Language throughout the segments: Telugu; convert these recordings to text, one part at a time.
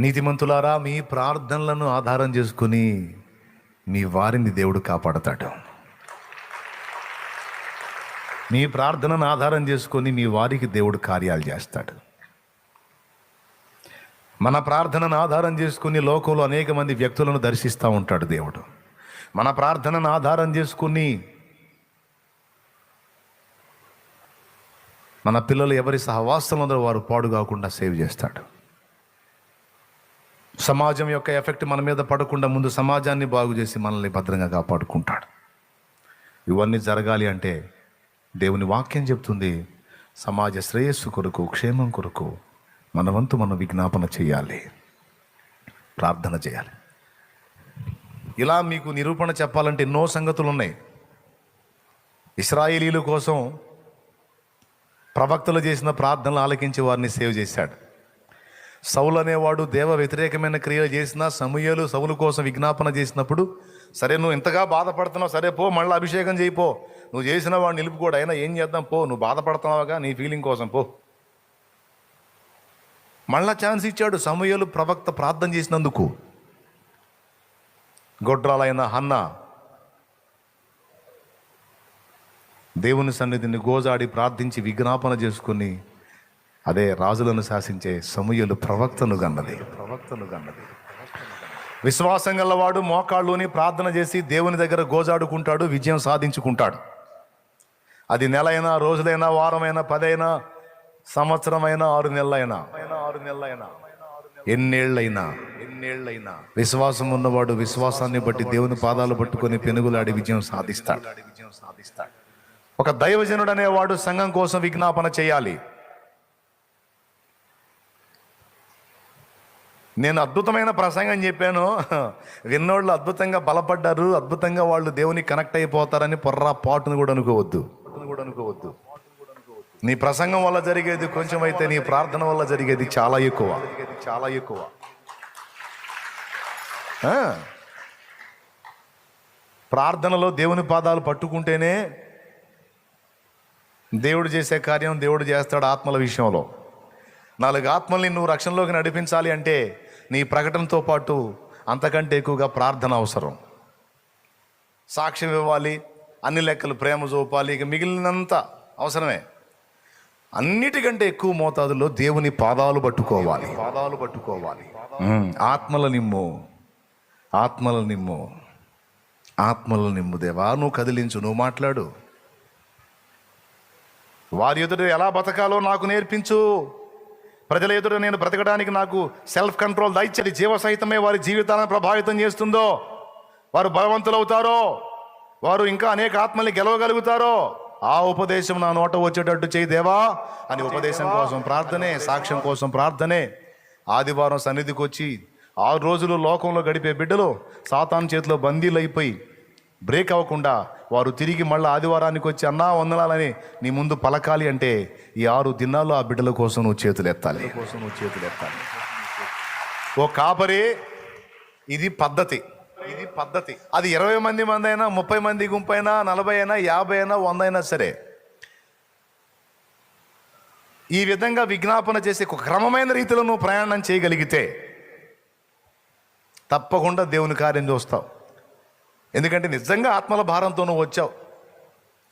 నీతిమంతులారా మీ ప్రార్థనలను ఆధారం చేసుకుని మీ వారిని దేవుడు కాపాడతాడు. మీ ప్రార్థనను ఆధారం చేసుకొని మీ వారికి దేవుడు కార్యాలు చేస్తాడు. మన ప్రార్థనను ఆధారం చేసుకుని లోకంలో అనేక మంది వ్యక్తులను దర్శిస్తూ ఉంటాడు దేవుడు. మన ప్రార్థనను ఆధారం చేసుకుని మన పిల్లలు ఎవరి సహవాసంలో వారు పాడు కాకుండా సేవ్ చేస్తాడు. సమాజం యొక్క ఎఫెక్ట్ మన మీద పడకుండా ముందు సమాజాన్ని బాగు చేసి మనల్ని భద్రంగా కాపాడుకుంటాడు. ఇవన్నీ జరగాలి అంటే దేవుని వాక్యం చెప్తుంది సమాజ శ్రేయస్సు కొరకు క్షేమం కొరకు మన వంతు మనం విజ్ఞాపన చేయాలి ప్రార్థన చేయాలి. ఇలా మీకు నిరూపణ చెప్పాలంటే ఎన్నో సంగతులు ఉన్నాయి. ఇస్రాయేలీల కోసం ప్రవక్తలు చేసిన ప్రార్థనలు ఆలకించి వారిని సేవ్ చేశాడు. సౌలు అనేవాడు దేవ వ్యతిరేకమైన క్రియలు చేసినా సమూహలు సౌలు కోసం విజ్ఞాపన చేసినప్పుడు సరే నువ్వు ఇంతగా బాధపడుతున్నావు సరే పో మళ్ళీ అభిషేకం చేయిపో నువ్వు చేసిన వాడు నిలుపుకోడు అయినా ఏం చేద్దాం పో. నువ్వు బాధపడుతున్నావుగా నీ ఫీలింగ్ కోసం పో. మళ్ళా ఛాన్స్ ఇచ్చాడు సమూహలు ప్రవక్త ప్రార్థన చేసినందుకు. గొడ్రాలైన హన్న దేవుని సన్నిధిని గోజాడి ప్రార్థించి విజ్ఞాపన చేసుకుని అదే రాజులను శాసించే సమూహలు ప్రవక్తను గన్నది ప్రవక్తను గన్నది విశ్వాసం గలవాడు మోకాళ్ళుని ప్రార్థన చేసి దేవుని దగ్గర గోజాడుకుంటాడు విజయం సాధించుకుంటాడు. అది నెలైనా రోజులైనా వారమైనా పదైనా సంవత్సరమైనా ఆరు నెలలైనా. ఆరు నెలలైనా ఎన్నేళ్ళైనా ఎన్నేళ్ళైనా విశ్వాసం ఉన్నవాడు విశ్వాసాన్ని బట్టి దేవుని పాదాలు పట్టుకొని పెనుగులాడి విజయం సాధిస్తాడు. విజయం సాధిస్తాడు ఒక దైవజనుడు అనేవాడు సంఘం కోసం విజ్ఞాపన చేయాలి. నేను అద్భుతమైన ప్రసంగం చెప్పాను. విన్నోళ్ళు అద్భుతంగా బలపడ్డారు అద్భుతంగా వాళ్ళు దేవుని కనెక్ట్ అయిపోతారని పొర్రా పాటును కూడా అనుకోవద్దు. కూడా అనుకోవద్దు. నీ ప్రసంగం వల్ల జరిగేది కొంచెం అయితే నీ ప్రార్థన వల్ల జరిగేది చాలా ఎక్కువ. చాలా ఎక్కువ. ప్రార్థనలో దేవుని పాదాలు పట్టుకుంటేనే దేవుడు చేసే కార్యం దేవుడు చేస్తాడు ఆత్మల విషయంలో. నాలుగు ఆత్మల్ని నువ్వు రక్షణలోకి నడిపించాలి అంటే నీ ప్రకటనతో పాటు అంతకంటే ఎక్కువగా ప్రార్థన అవసరం. సాక్ష్యం ఇవ్వాలి అన్ని లెక్కలు ప్రేమ చూపాలి ఇక మిగిలినంత అవసరమే. అన్నిటికంటే ఎక్కువ మోతాదులో దేవుని పాదాలు పట్టుకోవాలి. పాదాలు పట్టుకోవాలి. ఆత్మల నిమ్ము. ఆత్మల నిమ్ము. ఆత్మల నిమ్ము దేవా నువ్వు కదిలించు నువ్వు మాట్లాడు. వారి ఎదుట ఎలా బతకాలో నాకు నేర్పించు. ప్రజల ఎదుట నేను బ్రతకడానికి నాకు సెల్ఫ్ కంట్రోల్ దయచేది జీవ సహితమే వారి జీవితాలను ప్రభావితం చేస్తుందో? వారు బలవంతులవుతారో? వారు ఇంకా అనేక ఆత్మల్ని గెలవగలుగుతారో? ఆ ఉపదేశం నా నోట వచ్చేటట్టు చేయి దేవా అని ఉపదేశం కోసం ప్రార్థనే సాక్ష్యం కోసం ప్రార్థనే. ఆదివారం సన్నిధికి వచ్చి ఆరు రోజులు లోకంలో గడిపే బిడ్డలు సాతాన్ చేతిలో బందీలు అయిపోయి బ్రేక్ అవ్వకుండా వారు తిరిగి మళ్ళీ ఆదివారానికి వచ్చి అన్నా వందనాలని నీ ముందు పలకాలి అంటే ఈ ఆరు దినాల్లో ఆ బిడ్డల కోసం నువ్వు చేతులు ఎత్తాలి. కోసం నువ్వు చేతులు ఎత్తాలి. ఓ కాపరి ఇది పద్ధతి. ఇది పద్ధతి. అది ఇరవై మంది మంది అయినా ముప్పై మంది గుంపైనా నలభై అయినా యాభై అయినా వంద అయినా సరే ఈ విధంగా విజ్ఞాపన చేసే ఒక క్రమమైన రీతిలో నువ్వు ప్రయాణం చేయగలిగితే తప్పకుండా దేవుని కార్యం చూస్తావు ఎందుకంటే నిజంగా ఆత్మల భారంతో నువ్వు వచ్చావు.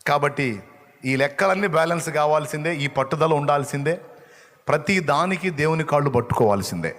కాబట్టి ఈ లెక్కలన్నీ బ్యాలెన్స్ కావాల్సిందే ఈ పట్టుదల ఉండాల్సిందే ప్రతి దానికి దేవుని కాళ్ళు పట్టుకోవాల్సిందే.